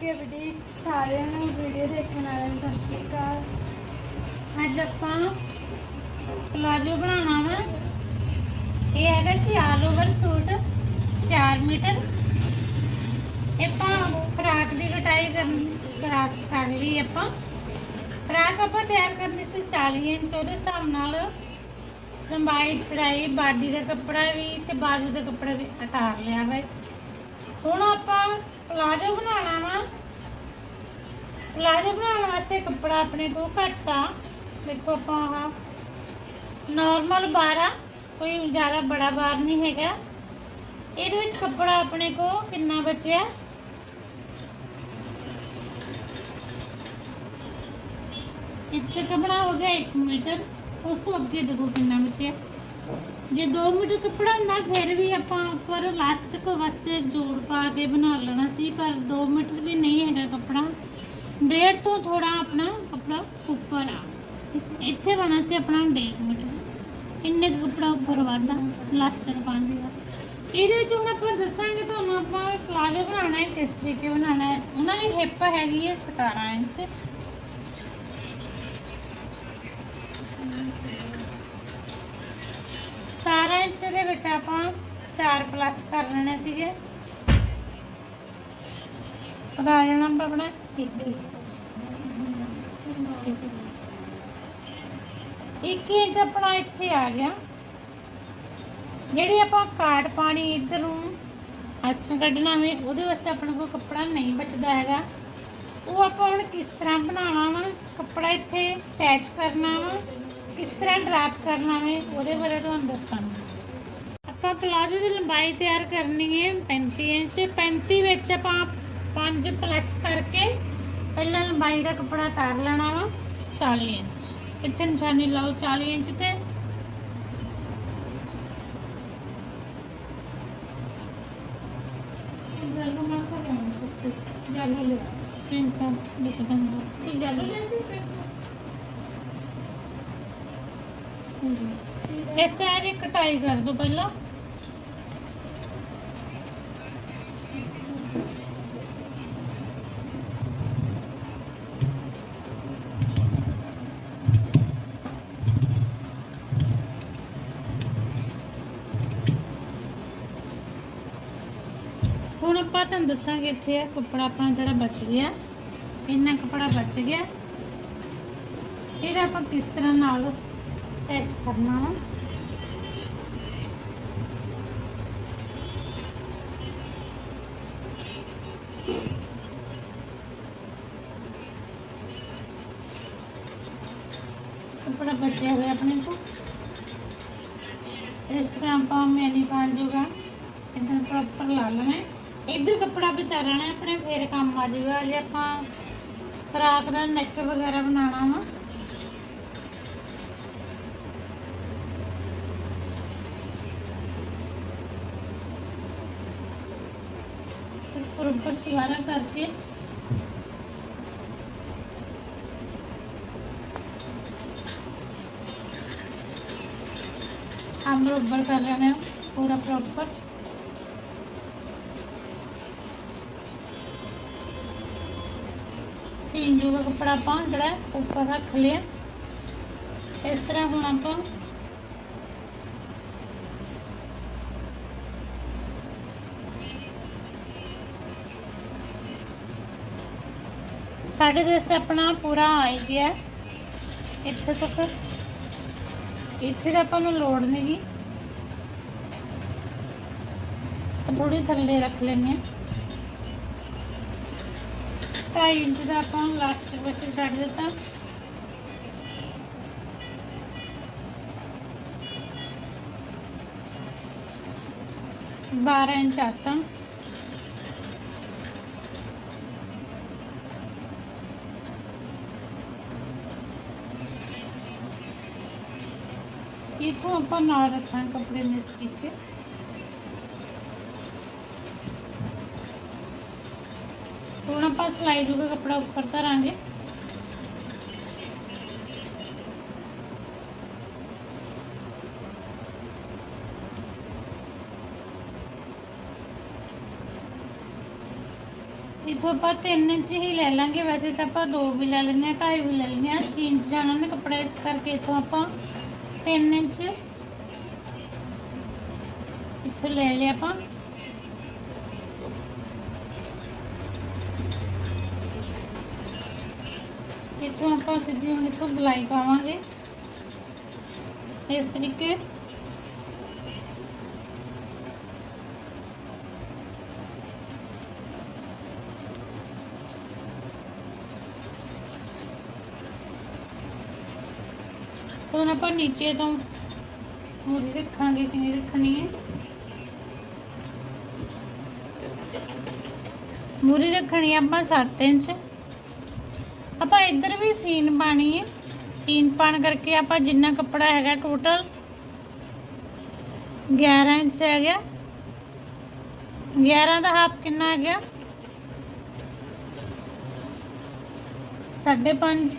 ਕੇ ਸਾਰਿਆਂ ਨੂੰ ਵੀਡੀਓ ਦੇਖਣ ਵਾਲਿਆਂ ਨੂੰ ਸਤਿ ਸ਼੍ਰੀ ਅਕਾਲ। ਅੱਜ ਆਪਾਂ ਪਲਾਜੋ ਬਣਾਉਣਾ ਵਾ। ਇਹ ਹੈਗਾ ਸੀ ਆਲ ਓਵਰ ਸੂਟ 4 ਮੀਟਰ। ਇਹ ਆਪਾਂ ਫਰਾਕ ਦੀ ਕਟਾਈ ਕਰਨ ਕਰਾ ਕਰ ਲਈ ਆਪਾਂ। ਫਰਾਕ ਆਪਾਂ ਤਿਆਰ ਕਰਨੀ ਸੀ 40 ਇੰਚ, ਉਹਦੇ ਹਿਸਾਬ ਨਾਲ ਲੰਬਾਈ, ਚੜਾਈ, ਬਾਡੀ ਦਾ ਕੱਪੜਾ ਵੀ ਤੇ ਬਾਜੂ ਦਾ ਕੱਪੜਾ ਵੀ ਉਤਾਰ ਲਿਆ ਵਾ। ਹੁਣ ਆਪਾਂ ਪਲਾਜੋ ਬਣਾਉਣਾ ਵਾ ਪਲਾਜੋ ਬਣਾਉਣ ਵਾਸਤੇ ਕੱਪੜਾ ਆਪਣੇ ਕੋਲ ਘੱਟ ਆ ਦੇਖੋ ਆਪਾਂ ਆਹ ਨਾਰਮਲ ਬਾਰ ਆ ਕੋਈ ਜ਼ਿਆਦਾ ਬੜਾ ਬਾਰ ਨਹੀਂ ਹੈਗਾ ਇਹਦੇ ਵਿੱਚ ਕੱਪੜਾ ਆਪਣੇ ਕੋਲ ਕਿੰਨਾ ਬਚਿਆ ਇੱਥੇ ਕੱਪੜਾ ਹੋ ਗਿਆ 1 ਮੀਟਰ ਉਸ ਤੋਂ ਅੱਗੇ ਦੇਖੋ ਕਿੰਨਾ ਬਚਿਆ ਜੇ 2 ਮੀਟਰ ਕੱਪੜਾ ਹੁੰਦਾ ਫਿਰ ਵੀ ਆਪਾਂ ਉੱਪਰ ਲਾਸਟਿਕ ਵਾਸਤੇ ਜੋੜ ਪਾ ਕੇ ਬਣਾ ਲੈਣਾ ਸੀ, ਪਰ 2 ਮੀਟਰ ਵੀ ਨਹੀਂ ਹੈਗਾ ਕੱਪੜਾ। ਡੇਢ ਤੋਂ ਥੋੜਾ ਆਪਣਾ ਕੱਪੜਾ ਉੱਪਰ ਆ। ਇੱਥੇ ਬਣਾ ਸੀ ਆਪਣਾ 1.5 ਮੀਟਰ ਇੰਨੇ ਕੁ ਕੱਪੜਾ ਉੱਪਰ ਵਾਧਾ ਲਾਸਟਿਕ ਪਾਉਂਦੇ ਦਾ ਇਹਦੇ ਵਿੱਚ ਹੁਣ ਆਪਾਂ ਦੱਸਾਂਗੇ, ਤੁਹਾਨੂੰ ਆਪਾਂ ਪਲਾਜ਼ੋ ਬਣਾਉਣਾ ਹੈ, ਕਿਸ ਤਰੀਕੇ ਬਣਾਉਣਾ ਹੈ। ਉਹਨਾਂ ਦੀ ਹਿੱਪ ਹੈਗੀ ਹੈ 17 ਇੰਚ। ਸਤਾਰਾਂ ਵਿੱਚ ਆਪਾਂ 4 ਪਲੱਸ ਕਰ ਲੈਣੇ ਸੀਗੇ। ਉਹਦਾ ਆ ਜਾਣਾ ਆਪਣਾ। ਇੱਕ ਇੰਚ ਆਪਣਾ ਇੱਥੇ ਆ ਗਿਆ। ਜਿਹੜੀ ਆਪਾਂ ਕਾਟ ਪਾਣੀ ਇੱਧਰ ਨੂੰ ਅਸ ਕੱਢਣਾ ਵੇ, ਉਹਦੇ ਵਾਸਤੇ ਆਪਣਾ ਕੋਈ ਕੱਪੜਾ ਨਹੀਂ ਬਚਦਾ ਹੈਗਾ। ਉਹ ਆਪਾਂ ਹੁਣ ਕਿਸ ਤਰ੍ਹਾਂ ਬਣਾਉਣਾ ਵਾ? ਕੱਪੜਾ ਇੱਥੇ ਅਟੈਚ ਕਰਨਾ ਵਾ, ਕਿਸ ਤਰ੍ਹਾਂ ਡਰਾਪ ਕਰਨਾ ਵੇ, ਉਹਦੇ ਬਾਰੇ ਤੁਹਾਨੂੰ ਦੱਸਾਂਗੇ। ਆਪਾਂ ਪਲਾਜ਼ੋ ਦੀ ਲੰਬਾਈ ਤਿਆਰ ਕਰਨੀ ਹੈ 35 ਇੰਚ। 35 ਵਿੱਚ ਆਪਾਂ 5 ਪਲੱਸ ਕਰਕੇ ਪਹਿਲਾਂ ਲੰਬਾਈ ਦਾ ਕੱਪੜਾ ਤਾਰ ਲੈਣਾ ਵਾ 40 ਇੰਚ। ਇੱਥੇ ਨਿਸ਼ਾਨੀ ਲਾਓ 40 ਇੰਚ ਤੇ। ਜਾਲੂ ਨਾ ਕਰਾਂ ਜਾਲੂ ਲੈ ਪ੍ਰਿੰਟ ਲਿਖ ਦਾਂਗਾ ਇਹ ਜਾਲੂ ਲੈ ਸੀ ਇਸ ਤਰ੍ਹਾਂ ਦੀ ਕਟਾਈ ਕਰ ਦੋ ਪਹਿਲਾਂ ਹੁਣ ਆਪਾਂ ਤੁਹਾਨੂੰ ਦੱਸਾਂਗੇ ਇੱਥੇ ਆ ਕੱਪੜਾ ਆਪਣਾ ਜਿਹੜਾ ਬਚ ਗਿਆ। ਇੰਨਾ ਕੱਪੜਾ ਬਚ ਗਿਆ। ਇਹਦਾ ਆਪਾਂ ਕਿਸ ਤਰ੍ਹਾਂ ਨਾਲ ਅਟੈਚ ਕਰਨਾ ਵਾ? ਕੱਪੜਾ ਬਚਿਆ ਹੋਇਆ ਆਪਣੇ ਕੋਲ। ਇਸ ਤਰ੍ਹਾਂ ਆਪਾਂ ਮੈਨੀ ਬਣ ਜੂਗਾ ਇਦਾਂ ਪ੍ਰੋਪਰ ਲਾ ਲੈਣਾ। ਇੱਧਰ ਕੱਪੜਾ ਬਚਾ ਲੈਣਾ ਹੈ, ਆਪਣੇ ਫੇਰ ਕੰਮ ਆ ਜਾਊਗਾ ਜੇ ਆਪਾਂ ਫਰਾਕ ਦਾ ਨੈਕ ਵਗੈਰਾ ਬਣਾਉਣਾ ਵਾ ਉੱਪਰ ਉੱਪਰ ਸਵਾਰਾ ਕਰਕੇ हम बराबर कर रहे हैं पूरा प्रॉपर ਸੀਨ ਜੂਗਾ ਕੱਪੜਾ ਆਪਾਂ ਜਿਹੜਾ ਉੱਪਰ ਰੱਖ ਲਿਆ ਇਸ ਤਰ੍ਹਾਂ ਹੁਣ ਆਪਾਂ ਸਾਡੇ ਦੇਸ਼ ਤੇ ਆਪਣਾ ਪੂਰਾ ਆ ਗਿਆ ਇੱਥੇ ਤੱਕ ਇੱਥੇ ਤਾਂ ਆਪਾਂ ਨੂੰ ਲੋੜ ਨਹੀਂ ਗੀ ਥੋੜੀ ਥੱਲੇ ਰੱਖ ਲੈਣੇ ਆ 2.5 ਇੰਚ ਦਾ ਆਪਾਂ ਲਾਸਟਿਕ ਵਿੱਚ ਛੱਡ ਦਿੱਤਾ। ਬਾਰਾਂ ਇੰਚ ਆਸਣ ਇਥੋਂ ਆਪਾਂ ਨਾਲ ਰੱਖਾਂ ਕੱਪੜੇ ਨੇ ਇਸ ਹੁਣ ਆਪਾਂ ਸਿਲਾਈ ਜੂਗਾ ਕੱਪੜਾ ਉੱਪਰ ਧਰਾਂਗੇ। ਇੱਥੋਂ ਆਪਾਂ 3 ਇੰਚ ਹੀ ਲੈ ਲਾਂਗੇ। ਵੈਸੇ ਤਾਂ ਆਪਾਂ 2 ਵੀ ਲੈ ਲੈਂਦੇ ਆ 2.5 ਵੀ ਲੈ ਲੈਂਦੇ ਆ 3 ਇੰਚ ਜਾਣਾ ਨਾ ਕੱਪੜਾ, ਇਸ ਕਰਕੇ ਇੱਥੋਂ ਆਪਾਂ 3 ਇੰਚ ਇੱਥੋਂ ਲੈ ਲਿਆ ਆਪਾਂ। ਇੱਥੋਂ ਆਪਾਂ ਸਿੱਧੀ ਹੁਣ ਇੱਥੋਂ ਗਲਾਈ ਪਾਵਾਂਗੇ। ਇਸ ਤਰੀਕੇ। ਹੁਣ ਆਪਾਂ ਨੀਚੇ ਤੋਂ ਮੂਰੀ ਰੱਖਾਂਗੇ ਕਿੰਨੀ ਰੱਖਣੀ ਹੈ। ਮੂਰੀ ਰੱਖਣੀ ਆਪਾਂ 7 ਇੰਚ। ਆਪਾਂ ਇੱਧਰ ਵੀ ਸੀਨ ਪਾਣੀ ਹੈ। ਸੀਨ ਪਾਣ ਕਰਕੇ ਆਪਾਂ ਜਿੰਨਾ ਕੱਪੜਾ ਹੈਗਾ ਟੋਟਲ 11 ਇੰਚ ਹੈ ਗਿਆ। 11 ਦਾ ਹਾਫ ਕਿੰਨਾ ਆ ਗਿਆ? ਸਾਢੇ ਪੰਜ।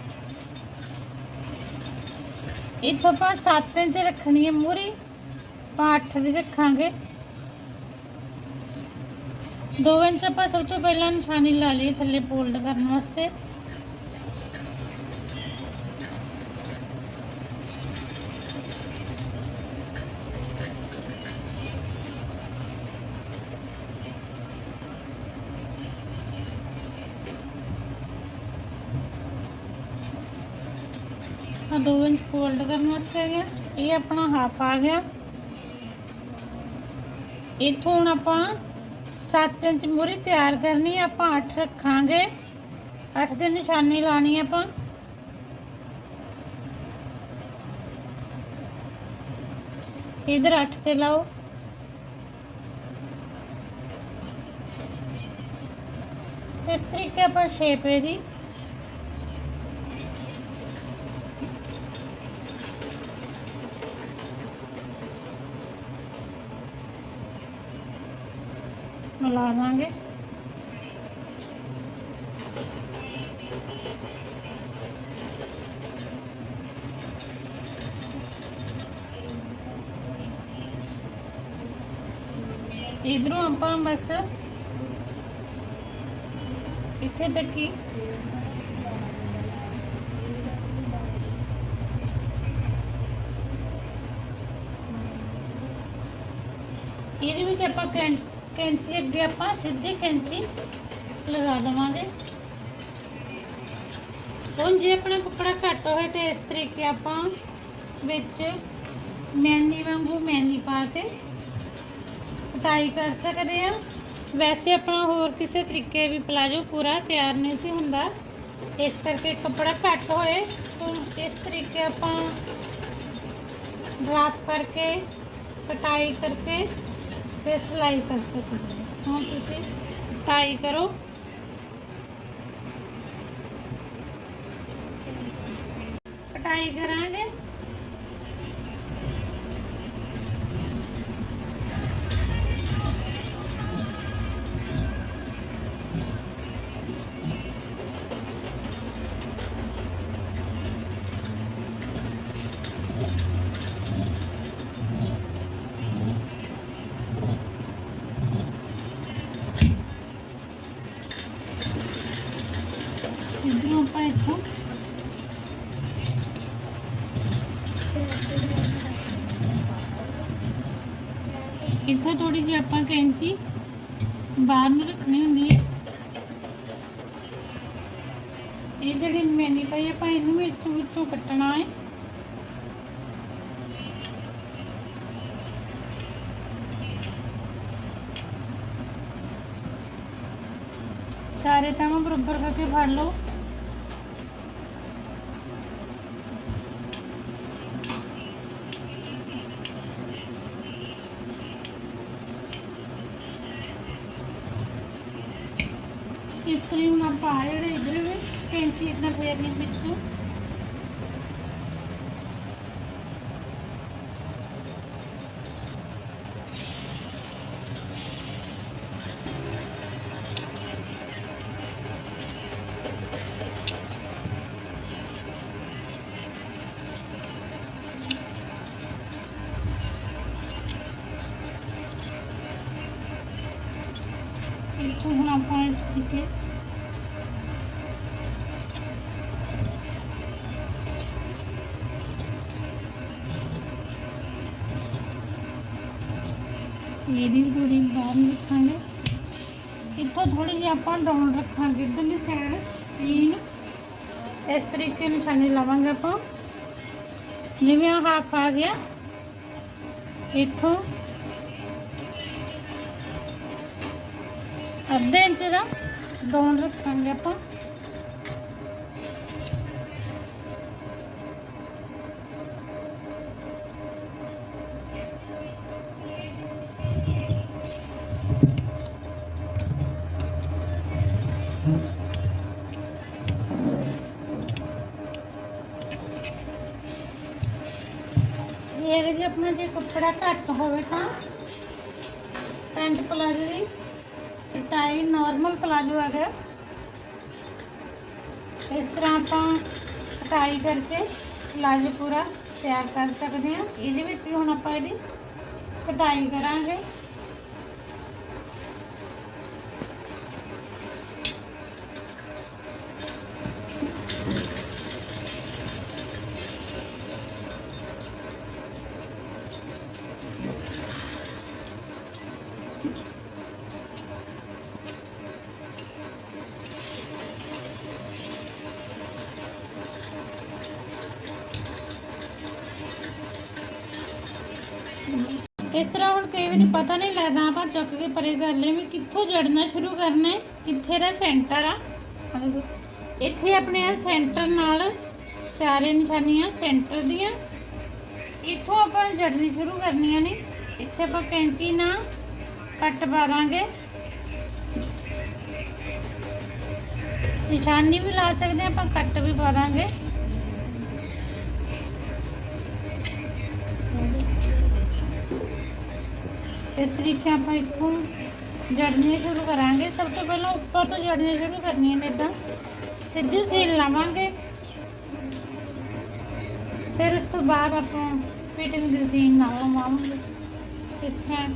ਇੱਥੋਂ ਆਪਾਂ 7 ਇੰਚ ਰੱਖਣੀ ਹੈ ਮੂਰੀ। ਆਪਾਂ 8 ਦੀ ਰੱਖਾਂਗੇ। 2 ਇੰਚ ਆਪਾਂ ਸਭ ਤੋਂ ਪਹਿਲਾਂ ਨਿਸ਼ਾਨੀ ਲਾ ਲਈ ਥੱਲੇ ਫੋਲਡ ਕਰਨ ਵਾਸਤੇ। ਫੋਲਡ ਕਰਨ ਵਾਸਤੇ ਆ ਗਿਆ। ਇਹ ਆਪਣਾ ਹਾਫ ਆ ਗਿਆ। ਇੱਥੋਂ ਹੁਣ ਆਪਾਂ 7 ਇੰਚ ਮੂਰੀ ਤਿਆਰ ਕਰਨੀ ਹੈ ਆਪਾਂ 8 ਰੱਖਾਂਗੇ। 8 ਦੀ ਨਿਸ਼ਾਨੀ ਲਾਣੀ ਹੈ ਆਪਾਂ। ਇਧਰ 8 ਤੇ ਲਾਓ। ਇਸ ਤਰੀਕੇ ਆਪਾਂ ਸ਼ੇਪ ਇਹਦੀ ਮਿਲਾ ਦਾਂਗੇ ਇਧਰੋਂ ਆਪਾਂ ਬਸ ਇੱਥੇ ਤੱਕ ਹੀ। ਇਹਦੇ ਵਿੱਚ ਆਪਾਂ ਕੈਂ- ਕੈਂਚੀ ਅੱਗੇ ਆਪਾਂ ਸਿੱਧੀ ਕੈਂਚੀ ਲਗਾ ਦੇਵਾਂਗੇ। ਹੁਣ ਜੇ ਆਪਣਾ ਕੱਪੜਾ ਘੱਟ ਹੋਏ ਤੇ ਇਸ ਤਰੀਕੇ ਆਪਾਂ ਵਿੱਚ ਮਹਿੰਦੀ ਵਾਂਗੂ ਮਹਿੰਦੀ ਪਾ ਕੇ ਕਟਾਈ ਕਰ ਸਕਦੇ ਆ ਵੈਸੇ ਆਪਣਾ ਹੋਰ ਕਿਸੇ ਤਰੀਕੇ ਵੀ ਪਲਾਜੋ ਪੂਰਾ ਤਿਆਰ ਨਹੀਂ ਸੀ ਹੁੰਦਾ। ਇਸ ਕਰਕੇ ਕੱਪੜਾ ਘੱਟ ਹੋਏ ਤਾਂ ਇਸ ਤਰੀਕੇ ਆਪਾਂ ਡਰਾਪ ਕਰਕੇ ਕਟਾਈ ਕਰਕੇ ਫਿਰ ਸਿਲਾਈ ਕਰ ਸਕਦੇ ਹਾਂ ਹੁਣ ਤੁਸੀਂ ਕਟਾਈ ਕਰੋ। ਕਟਾਈ ਕਰਾਂਗੇ। ਇੱਥੋਂ ਇੱਥੋਂ ਥੋੜੀ ਜਿਹੀ ਆਪਾਂ ਕੈਂਚੀ ਬਾਹਰ ਨੂੰ ਰੱਖਣੀ ਹੁੰਦੀ ਹੈ। ਇਹ ਜਿਹੜੀ ਮੈਨੀ ਪਈ ਆਪਾਂ ਇਹਨੂੰ ਵਿੱਚੋਂ ਵਿੱਚੋਂ ਕੱਟਣਾ ਹੈ। ਚਾਰੇ ਤਾਂ ਬਰਾਬਰ ਕਰਕੇ ਫੜ ਲਓ। ਇਸ ਤਰ੍ਹਾਂ ਹੁਣ ਆਪਾਂ ਆਹ ਜਿਹੜੇ ਇਧਰ ਵੀ ਕੈਂਚੀ ਇਦਾਂ ਫੇਰਨੀ ਵਿੱਚੋਂ ਇਹਦੀ ਵੀ ਥੋੜੀ ਬਾਹਰ ਨੂੰ ਰੱਖਾਂਗੇ। ਇੱਥੋਂ ਥੋੜੀ ਜਿਹੀ ਆਪਾਂ ਡਾਊਨ ਰੱਖਾਂਗੇ। ਇੱਧਰਲੀ ਸਾਈਡ ਸੀਨ ਇਸ ਤਰੀਕੇ ਨਿਸ਼ਾਨੀ ਲਾਵਾਂਗੇ ਆਪਾਂ। ਜਿਵੇਂ ਆਹ ਹਾਫ ਆ ਗਿਆ। ਇੱਥੋਂ। ਅੱਧੇ ਇੰਚ ਦਾ ਡਾਊਨ ਰੱਖਾਂਗੇ ਆਪਾਂ। ਇਹ ਜੇ ਕੱਪੜਾ ਘੱਟ ਹੋਵੇ ਤਾਂ ਪੈਂਟ ਪਲਾਜੋ ਦੀ ਟਾਈ ਨਾਰਮਲ ਪਲਾਜੋ ਹੈਗਾ। ਇਸ ਤਰ੍ਹਾਂ ਆਪਾਂ ਕਟਾਈ ਕਰਕੇ ਪਲਾਜੋ ਪੂਰਾ ਤਿਆਰ ਕਰ ਸਕਦੇ ਹਾਂ। ਇਹਦੇ ਵਿੱਚ ਵੀ ਹੁਣ ਆਪਾਂ ਇਹਦੀ ਕਟਾਈ ਕਰਾਂਗੇ। ਇਸ ਤਰ੍ਹਾਂ ਹੁਣ ਕਈ ਵਾਰੀ ਪਤਾ ਨਹੀਂ ਲੱਗਦਾ, ਆਪਾਂ ਚੱਕ ਕੇ ਪਰੇ ਕਰ ਲਏ ਵੀ ਕਿੱਥੋਂ ਜੜਨਾ ਸ਼ੁਰੂ ਕਰਨਾ ਹੈ, ਕਿੱਥੇ ਦਾ ਸੈਂਟਰ ਆ। ਇੱਥੇ ਆਪਣੇ ਆ ਸੈਂਟਰ ਨਾਲ ਚਾਰੇ ਨਿਸ਼ਾਨੀਆਂ ਸੈਂਟਰ ਦੀਆਂ। ਇੱਥੋਂ ਆਪਾਂ ਜੜਨੀ ਸ਼ੁਰੂ ਕਰਨੀਆਂ ਨੇ। ਇੱਥੇ ਆਪਾਂ ਕੈਂਚੀ ਨਾਲ ਕੱਟ ਪਾ ਦਾਂਗੇ। ਨਿਸ਼ਾਨੀ ਵੀ ਲਾ ਸਕਦੇ ਹਾਂ ਆਪਾਂ ਕੱਟ ਵੀ ਪਾ ਇਸ ਤਰੀਕੇ ਆਪਾਂ ਇੱਥੋਂ ਜੜਨੀਆਂ ਸ਼ੁਰੂ ਕਰਾਂਗੇ। ਸਭ ਤੋਂ ਪਹਿਲਾਂ ਉੱਪਰ ਤੋਂ ਜੜਨੀਆਂ ਸ਼ੁਰੂ ਕਰਨੀਆਂ ਨੇ ਇਦਾਂ। ਸਿੱਧੀ ਸੀਲ ਲਾਵਾਂਗੇ। ਫਿਰ ਉਸ ਤੋਂ ਬਾਅਦ ਆਪਾਂ ਫਿਟਿੰਗ ਦੀ ਸੀਨ ਨਾਲ ਲਵਾਵਾਂਗੇ ਇਸ ਤਰ੍ਹਾਂ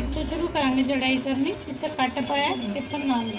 ਇੱਥੋਂ ਸ਼ੁਰੂ ਕਰਾਂਗੇ ਜੜਾਈ ਕਰਨੀ। ਜਿੱਥੇ ਕੱਟ ਪਾਇਆ ਇੱਥੇ ਨਾਲ